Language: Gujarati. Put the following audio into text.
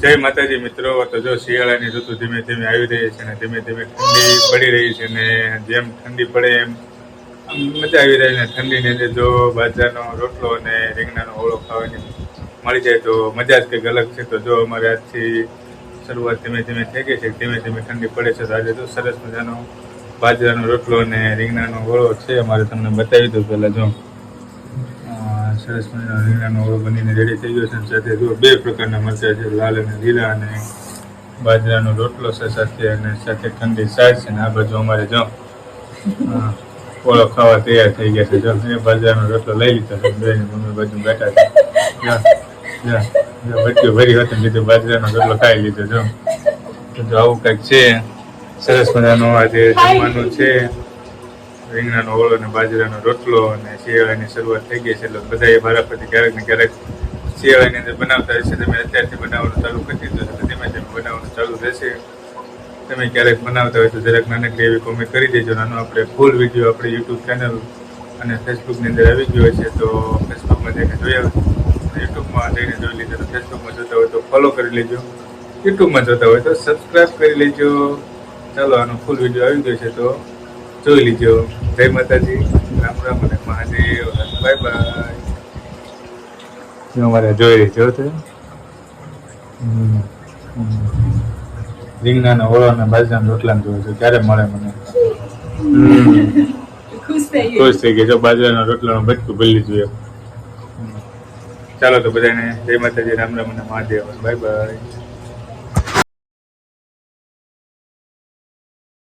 જય માતાજી મિત્રો, તો જો શિયાળાની ઋતુ ધીમે ધીમે આવી રહી છે ને ધીમે ધીમે ઠંડી પડી રહી છે ને જેમ ઠંડી પડે એમ મજા આવી રહી છે ઠંડીની અંદર જો બાજરાનો રોટલો અને રીંગણાનો ઓળો ખાવાની મળી જાય તો મજા જ કંઈક અલગ છે. તો જો અમારે આજથી શરૂઆત ધીમે ધીમે થઈ ગઈ છે, ધીમે ધીમે ઠંડી પડે છે તો આજે તો સરસ મજાનો બાજરાનો રોટલો અને રીંગણાનો ઓળો છે, અમારે તમને બતાવી દઉં પહેલાં જો. સરસ મજાનો રીંગણાનો ઓળો બનીને રેડી થઈ ગયો છે. અને સાથે જો બે પ્રકારના મરચાં છે. લાલ અને લીલા અને બાજરાનો રોટલો છે સાથે અને સાથે ઠંડી છાશ છે. ને આ બાજુ અમારે જો ઓળો ખાવા તૈયાર થઈ ગયા છે. જો એ બાજરાનો રોટલો લઈ લીધો છે. બે મમ્મી બાજુ બેઠા છે. બચ્ચું ભરી હતી લીધું, બાજરાનો રોટલો ખાઈ લીધો. જો આવું કંઈક છે. સરસ મજાનું આજે જમવાનું છે. રીંગણાનો ઓળો અને બાજરાનો રોટલો અને શિયાળાની શરૂઆત થઈ ગઈ છે એટલે બધાએ વારાફરતી ક્યારેક ને ક્યારેક શિયાળાની અંદર બનાવતા હશે તમે અત્યારથી બનાવવાનું ચાલુ કરી દીધું છે ધીમે ધીમે બનાવવાનું ચાલુ રહેશે. તમે ક્યારેક બનાવતા હોય તો જરાક નાનકડી એવી કોમેન્ટ કરી દેજો. નાનો આપણે ફૂલ વીડિયો આપણી યુટ્યુબ ચેનલ અને ફેસબુકની અંદર આવી ગયો છે, તો ફેસબુકમાં જઈને જોયા યુટ્યુબમાં જઈને જોઈ લીધો તો ફેસબુકમાં જોતા હોય તો ફોલો કરી લેજો. યુટ્યુબમાં જોતા હોય તો સબસ્ક્રાઈબ કરી લેજો. ચાલો, આનો ફૂલ વીડિયો આવી ગયો છે, તો જોઈ લીજો જય માતાજી. રામ રામ અને મહાદેવ. Bye bye. અમારે જોઈ રહી છો તો. રીંગણાના ઓળો અને બાજરાના રોટલા જોયું છે ક્યારે મળે મને? ખુશ થઈ ગયું. ગઈ જો બાજરાના રોટલાનું બચકું ભૂલી જોઈએ. ચાલો તો બધાને જય માતાજી રામ રામ અને મહાદેવ. Bye bye.